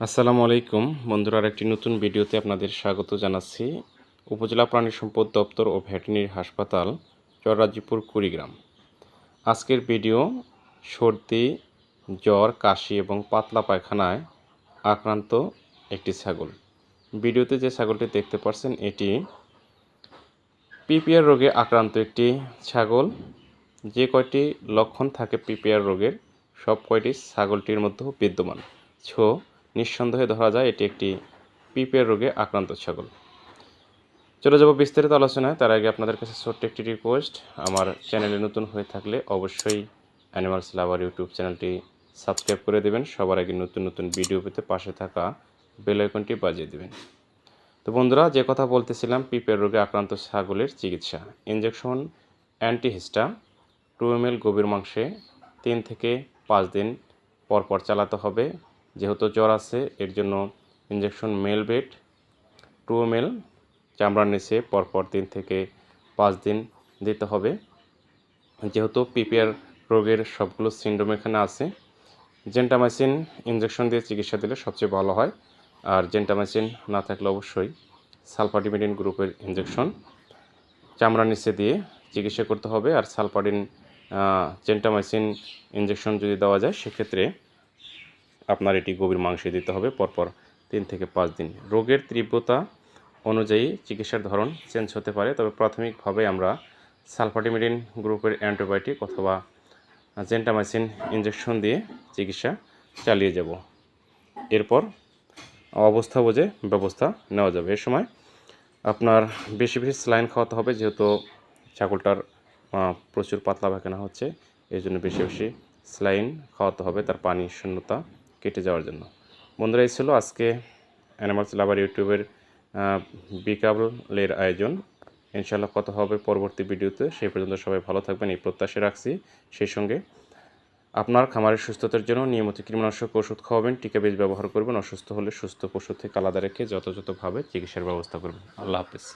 আসসালামু আলাইকুম। বন্ধুরা একটি নতুন ভিডিওতে আপনাদের স্বাগত জানাচ্ছি। উপজেলা প্রাণী সম্পদ দপ্তর ও ভেটেরিনারি হাসপাতাল, চররাজিপুর, কুড়িগ্রাম। আজকের ভিডিও সর্দি, জ্বর, কাশি এবং পাতলা পায়খানায় আক্রান্ত একটি ছাগল। ভিডিওতে যে ছাগলটি দেখতে পাচ্ছেন, এটি পিপিআর রোগে আক্রান্ত একটি ছাগল। যে কয়টি লক্ষণ থাকে পিপিআর রোগের, সব কয়টি ছাগলটির মধ্যেও বিদ্যমান। ছো নিঃসন্দেহে ধরা যায় এটি একটি পিপিআর রোগে আক্রান্ত ছাগল। চলে যাব বিস্তারিত আলোচনায়। তার আগে আপনাদের কাছে ছোট্ট একটি রিকোয়েস্ট আমার চ্যানেলে নতুন হয়ে থাকলে অবশ্যই অ্যানিমালস লাভার ইউটিউব চ্যানেলটি সাবস্ক্রাইব করে দেবেন। সবার আগে নতুন নতুন ভিডিও পেতে পাশে থাকা বেল আইকনটি বাজিয়ে দেবেন। তো বন্ধুরা, যে কথা বলতেছিলাম পিপের রোগে আক্রান্ত ছাগলের চিকিৎসা। ইঞ্জেকশন অ্যান্টিহিস্টা টু এম এল গভীর মাংসে তিন থেকে পাঁচ দিন পর পর চালাতে হবে। যেহেতু জ্বর আছে, এর জন্য ইনজেকশন মেলবেট টু এম এল চামড়ার নিচে পরপর তিন থেকে পাঁচ দিন দিতে হবে। যেহেতু পিপিআর রোগের সবগুলো সিন্ড্রোম এখানে আছে জেন্টামাইসিন ইনজেকশন দিয়ে চিকিৎসা দিলে সবচেয়ে ভালো হয়। আর জেন্টামাইসিন না থাকলে অবশ্যই সালফাডিমিডিন গ্রুপের ইনজেকশন চামড়ার নিচে দিয়ে চিকিৎসা করতে হবে। আর সালফাডিন জেন্টামাইসিন ইনজেকশন যদি দেওয়া যায়, সেক্ষেত্রে আপনার এটি গভীর মাংসে দিতে হবে, পরপর তিন থেকে পাঁচ দিন। রোগের তীব্রতা অনুযায়ী চিকিৎসার ধরন চেঞ্জ হতে পারে, তবে প্রাথমিকভাবে আমরা সালফাটিমিডিন গ্রুপের অ্যান্টিবায়োটিক অথবা জেন্টামাইসিন ইনজেকশন দিয়ে চিকিৎসা চালিয়ে যাব। এরপর অবস্থা বুঝে, ব্যবস্থা নেওয়া যাবে। এ সময় আপনার বেশি বেশি স্লাইন খাওয়াতে হবে, যেহেতু ছাগলটার প্রচুর পাতলা পায়খানা হচ্ছে এই জন্য বেশি বেশি স্লাইন খাওয়াতে হবে, তার পানি শূন্যতা কেটে যাওয়ার জন্য। বন্ধুরা, এই ছিল আজকে অ্যানিমালস লাভার ইউটিউবের বিকাবলের আয়োজন। ইনশাল্লাহ কত হবে পরবর্তী ভিডিওতে সেই পর্যন্ত সবাই ভালো থাকবেন, এই প্রত্যাশা রাখছি। সেই সঙ্গে আপনার খামারের সুস্থতার জন্য নিয়মিত কীটনাশক ওষুধ খাওয়াবেন, টিকা বীজ ব্যবহার করবেন, অসুস্থ হলে সুস্থ পশু থেকে আলাদা রেখে যথাযথভাবে চিকিৎসার ব্যবস্থা করবেন। আল্লাহ হাফিজ।